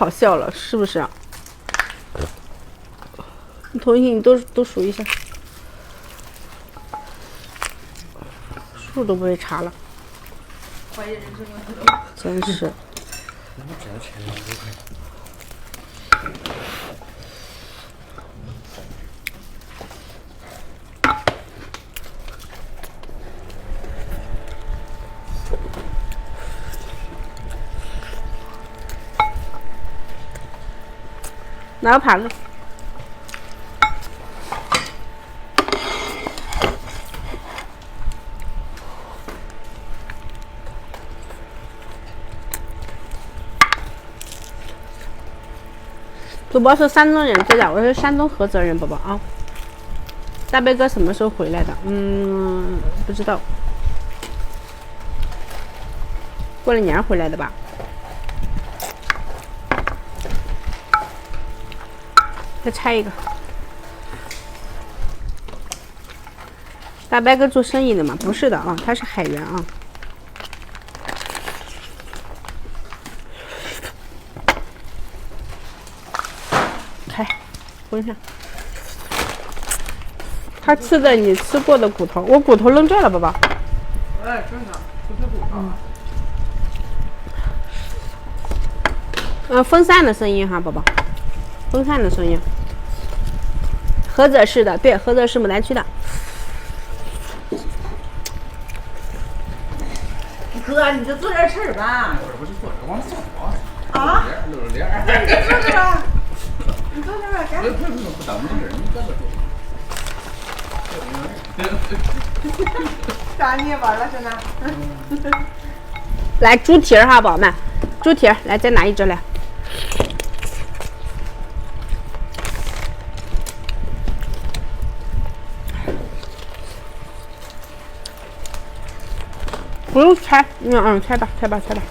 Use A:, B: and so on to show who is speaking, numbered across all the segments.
A: 好笑了，是不是？同学，你都都数一下，数都不会查了，
B: 怀疑人生了。
A: 真是。拿个盘子。主播是山东人，对的，我是山东菏泽人，宝宝啊。大贝哥什么时候回来的？嗯，不知道。过了年回来的吧？再拆一个。大白哥做生意的吗？不是的啊，他是海员啊。开，闻上。他吃的你吃过的骨头，我骨头扔这了，宝宝。
B: 哎，正常，不是骨头。
A: 嗯，风扇的声音哈，宝宝。风扇的声音，菏泽市的，对，菏泽市牡丹区的。
B: 哥，你就做点事儿吧。
C: 我是做这往。
B: 啊？
C: 露着脸。
B: 你坐这吧。你坐这吧，赶紧。
C: 不不不，不你坐这坐。
B: 啥你也玩了现在？
A: 来猪蹄儿哈，宝宝们，猪蹄儿，来再拿一只来。不用拆，嗯嗯，拆吧，拆吧，拆吧。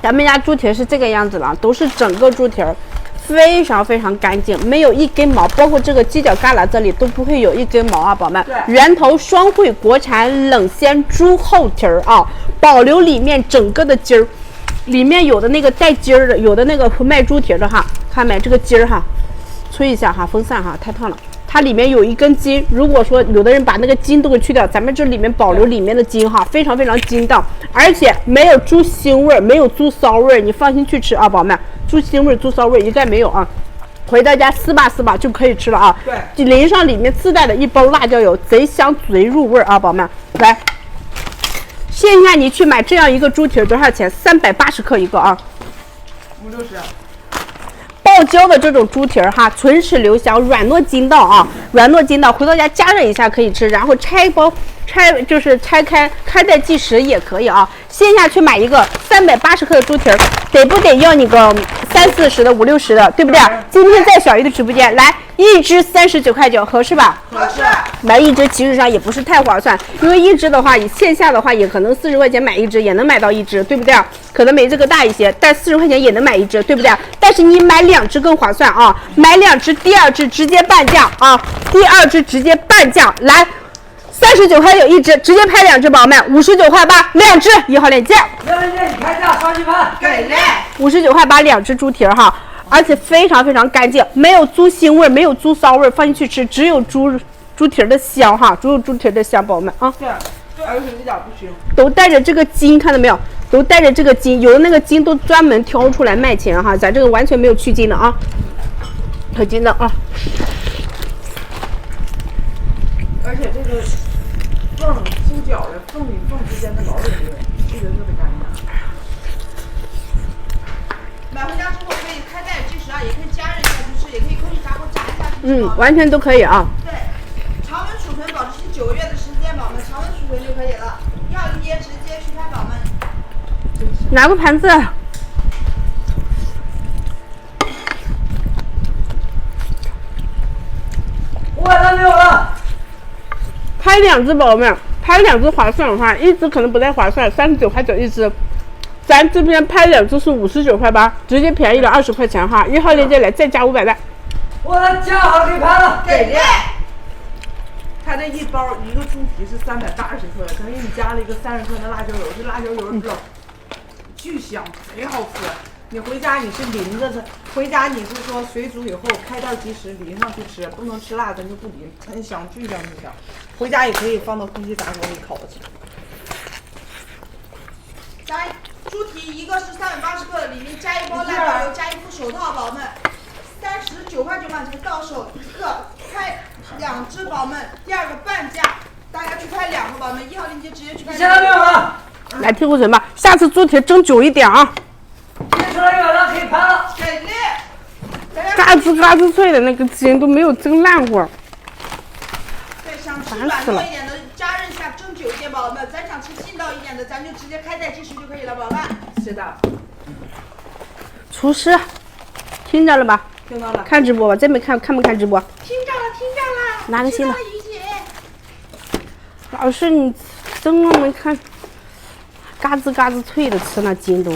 A: 咱们家猪蹄是这个样子的，都是整个猪蹄儿，非常非常干净，没有一根毛，包括这个犄角旮旯这里都不会有一根毛啊，宝宝们。
B: 对
A: 源头双汇国产冷鲜猪后蹄儿啊，保留里面整个的筋儿，里面有的那个带筋儿的，有的那个卖猪蹄儿的哈，看没这个筋儿哈，吹一下哈，风扇哈，太烫了。它里面有一根筋，如果说有的人把那个筋都给去掉，咱们这里面保留里面的筋哈，非常非常筋道，而且没有猪腥味儿，没有猪骚味儿，你放心去吃啊，宝宝们，猪腥味儿、猪骚味儿一概没有啊。回到家撕吧撕吧就可以吃了啊！
B: 对，
A: 淋上里面自带的一包辣椒油，贼香贼入味儿啊，宝宝们，来，线下你去买这样一个猪蹄儿多少钱？三百八十克一个啊！
B: 五六十。
A: 泡椒的这种猪蹄儿哈，唇齿留香，软糯筋道啊，软糯筋道。回到家加热一下可以吃，然后拆包拆就是拆开开袋即食也可以啊。线下去买一个三百八十克的猪蹄儿，得不得要你个三四十的、五六十的，对不对？今天在小鱼的直播间来一只三十九块九，合适吧？
B: 合适。
A: 买一只其实上也不是太划算，因为一只的话，你线下的话也可能四十块钱买一只也能买到一只，对不对？可能没这个大一些，但四十块钱也能买一只，对不对？但是你买两只更划算啊！买两只，第二只直接半价啊！第二只直接半价，来，三十九块九一只，直接拍两只，宝宝们，五十九块八两只，一号链接，
D: 一号链接，你开价双击盘。
B: 给力。
A: 五十九块八两只猪蹄儿哈，而且非常非常干净，没有猪腥味儿，没有猪骚味儿，放进去吃只有猪猪蹄儿的香哈，只有猪蹄儿的香，宝宝们啊。
B: 对，对，而且一点不腥。
A: 都带着这个筋，看到没有？都带着这个筋，有的那个筋都专门挑出来卖钱哈，咱这个完全没有去筋的啊，可筋的啊。
B: 而且这个缝猪脚的缝与缝之间的毛也没有，去的特别干净。买回家之后可以开袋即食啊，也可以加热一下去吃，也可以空气炸锅炸一下去吃。
A: 嗯，完全都可以啊。
B: 对，常温储存保质期九个月的时间，宝宝们常温储存就可以了。要一碟直接去拍宝们。
A: 拿个盘子。
D: 五百单没有了。
A: 拍两只，宝宝们，拍两只划算的话，一只可能不太划算，三十九块九一只。咱这边拍两只是五十九块八，直接便宜了二十块钱哈。一号链接来再加五百的。
D: 我的加好给盘了。
B: 给力！它这一包一个猪蹄是三百八十克，等于你加了一个三十克的辣椒油，这辣椒油知道巨香，贼好吃。你回家你是淋着它，回家你是说水煮以后开袋即食淋上去吃，不能吃辣咱就不淋，很香，巨香巨香。回家也可以放到空气炸锅里烤着吃。
E: 加猪蹄一个是三百八十克，里面加一包辣椒油，加一副手套，宝宝们，三十九块九毛钱到手一个，拍两只宝宝们，第二个半价，大家去拍两个宝宝们，一号链接直接去拍。
D: 现在没有了，
A: 来听库存吧，下次猪蹄蒸久一点啊，嘎吱嘎吱脆的那个筋都没有蒸烂过。
E: 对想吃
A: 烦
E: 软
A: 死了
E: 糯一点的，加热一下蒸久一点，宝宝们，咱想吃劲道一点的，咱就直接开袋即食就可以了，宝宝们。
B: 是的，
A: 厨师，听着了吧？
B: 听到了。
A: 看直播吧，真没看看没看直播？
E: 听着了，听着了。
A: 拿个新的。老师，你蒸了没看？嘎吱嘎吱脆的，吃那筋都。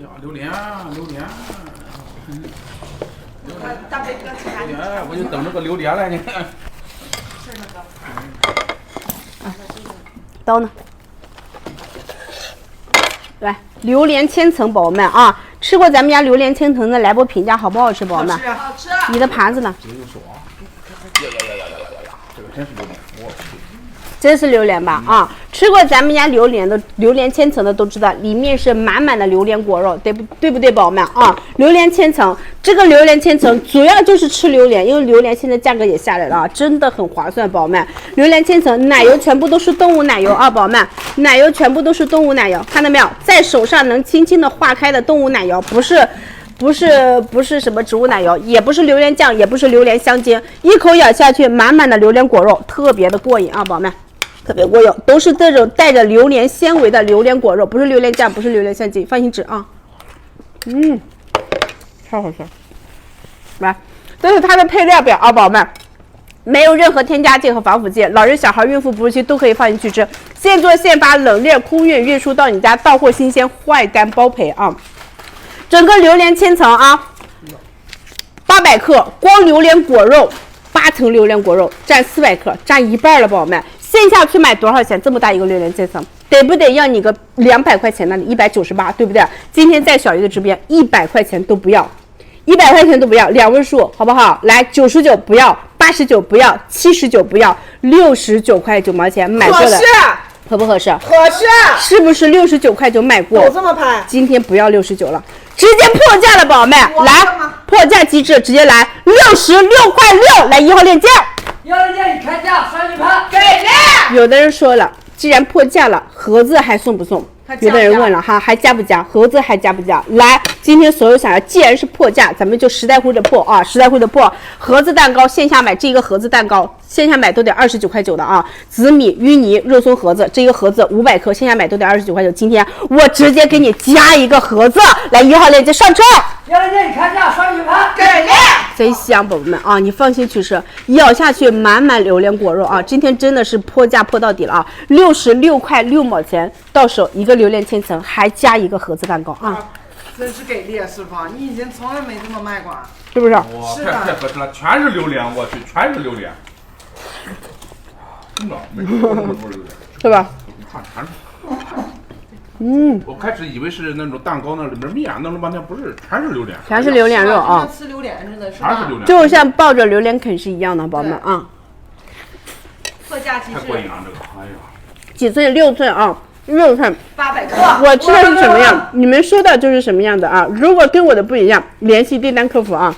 C: 呀，榴莲啊，榴莲啊，
E: 大飞哥吃啥？
C: 榴莲，我就等着个榴莲来呢。
A: 刀呢？来，榴莲千层，宝宝们啊，吃过咱们家榴莲千层的，来波评价好不好吃，宝宝们？
B: 是啊，
E: 好吃。
A: 你的盘子呢？
C: 这个有手啊！呀呀呀呀呀呀呀！这个真是榴莲。
A: 这是榴莲吧？啊，吃过咱们家榴莲的榴莲千层的都知道，里面是满满的榴莲果肉，对不对不对，宝宝们啊？榴莲千层，这个榴莲千层主要就是吃榴莲，因为榴莲现在价格也下来了啊，真的很划算，宝宝们。榴莲千层奶油全部都是动物奶油啊，宝宝们，奶油全部都是动物奶油，看到没有？在手上能轻轻的化开的动物奶油，不是。不是不是什么植物奶油，也不是榴莲酱，也不是榴莲香精，一口咬下去，满满的榴莲果肉，特别的过瘾啊，宝宝们。特别过瘾，都是这种带着榴莲纤维的榴莲果肉，不是榴莲酱，不是榴莲香精，放心吃啊。嗯，太好吃了。来，这是它的配料表啊，宝宝们，没有任何添加剂和防腐剂，老人、小孩、孕妇、哺乳期都可以放进去吃，现做现发，冷链空运，运输到你家，到货新鲜，坏单包赔啊。整个榴莲千层啊，八百克，光榴莲果肉，八层榴莲果肉占四百克，占一半了，宝宝们。线下去买多少钱？这么大一个榴莲千层，得不得要你个两百块钱呢？一百九十八，对不对？今天在小鱼的直播间，一百块钱都不要，一百块钱都不要，两位数，好不好？来，九十九不要，八十九不要，七十九不要，六十九块九毛钱买过来，
B: 合适，
A: 合不合适？
B: 合适，
A: 是不是六十九块九买过？
B: 有这么拍。
A: 今天不要六十九了，直接破价了，宝宝们，来破价机制，直接来六十六块六，来一号链接。
D: 一号链接你开价，双击盘。
E: 给力！
A: 有的人说了，既然破价了，盒子还送不送？有的人问了哈，还加不加？盒子还加不加？来，今天所有想要，既然是破价，咱们就实在乎的破啊，实在乎的破。盒子蛋糕线下买这一个盒子蛋糕，线下买都得二十九块九的啊。紫米芋泥肉松盒子，这一个盒子五百克，线下买都得二十九块九。今天我直接给你加一个盒子，来一号链接上车。
D: 幺零件已开价，双鱼盘。
E: 给力！
A: 贼香，宝宝们啊，你放心去吃，咬下去满满榴莲果肉啊！今天真的是破价破到底了啊，六十六块六毛钱到手一个榴莲千层，还加一个盒子蛋糕啊，
B: 真是给力，师傅！你以前从来没这么卖过。
A: 是不是？
C: 哇，太太合适了，全是榴莲，我去，全是榴莲。真的，没吃过那么多榴莲，
A: 是吧？
C: 你看全是。
A: 嗯，
C: 我开始以为是那种蛋糕那里面面，弄了半天不是，全是榴莲。
A: 全是榴莲肉啊
B: 就像，吃榴莲似的，是？
C: 全是榴莲，
A: 就像抱着榴莲啃是一样的，宝宝们啊。
E: 特价机制，
C: 太过瘾了，这个，哎呀。
A: 几寸？六寸啊，六寸。
E: 八百克。
A: 我吃的是什么样，你们收到就是什么样的啊。如果跟我的不一样，联系订单客服啊，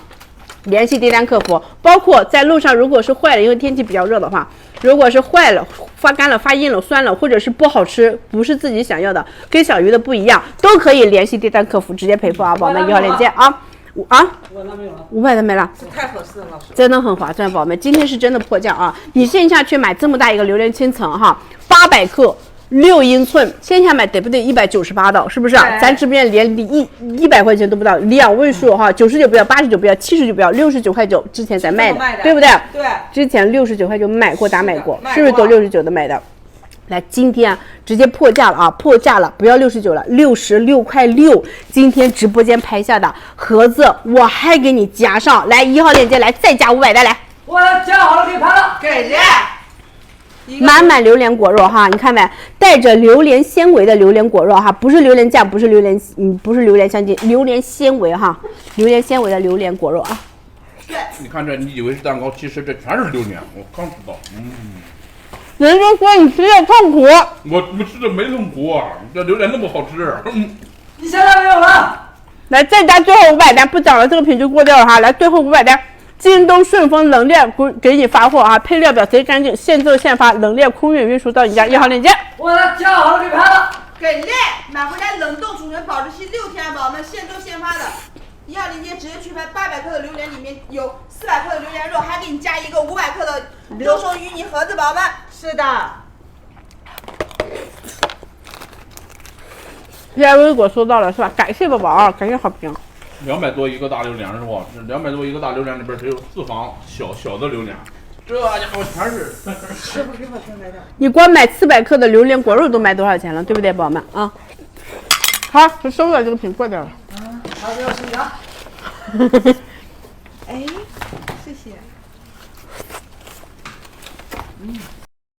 A: 联系订单客服。包括在路上，如果是坏了，因为天气比较热的话，如果是坏了、发干了、发硬了、酸了，或者是不好吃，不是自己想要的，跟小鱼的不一样，都可以联系订单客服直接赔付啊，宝宝们一号链接啊。五啊，
D: 我那没有了。
A: 五百的没了。
B: 这太合适了，老师。
A: 真的很划算，宝宝们，今天是真的破价啊！你线下去买这么大一个榴莲千层哈，八百克。六英寸，线下买得不得一百九十八的，是不是？
B: 对
A: 咱这边连一一百块钱都不到，两位数哈，九十九不要，八十九不要，七十九不要，六十九块九，之前咱卖的，对不对？
B: 对，
A: 之前六十九块九买过打买过，
B: 卖
A: 是不是都
B: 过
A: 六十九的买的？来，今天啊直接破价了啊，破价了，不要六十九了，六十六块六。今天直播间拍下的盒子，我还给你加上来一号链接，来再加五百单来。
D: 我加好了，可以拍了。
E: 给力！
A: 满满榴莲果肉哈，你看没？带着榴莲纤维的榴莲果肉哈，不是榴莲酱，不是榴莲，嗯，不是榴莲香精，榴莲纤维哈，榴莲纤维的榴莲果肉啊。
C: 你看这，你以为是蛋糕，其实这全是榴莲。我刚知道，嗯，
A: 人家说你吃的痛苦，
C: 我我吃的没痛苦啊，这榴莲那么好吃。嗯，
D: 你现在没有了。
A: 来再加最后五百单，不讲了，这个品就过掉了哈。来最后五百单，京东顺丰冷链给给你发货啊，配料表贼干净，现做现发，冷链空运运输到你家，一号链接。
D: 我加好了，可以盘了。
E: 给力！买回家冷冻储存，保质期六天，宝宝们现做现发的。一号链接直接去拍八百克的榴莲，里面有四百克的榴莲肉，还给你加一个五百克的肉松芋泥盒子，宝宝们。
B: 是的，
A: 现在微果收到了是吧？感谢宝宝啊，感谢好评。
C: 两百多一个大榴莲是不？这两百多一个大榴莲里边只有四房小小的榴莲，这家伙全是。
B: 是不是好听来着？
A: 你光买四百克的榴莲果肉都卖多少钱了，对不对，宝宝们啊？好，就收了这个品过掉了。
D: 他要新家。
E: 哎，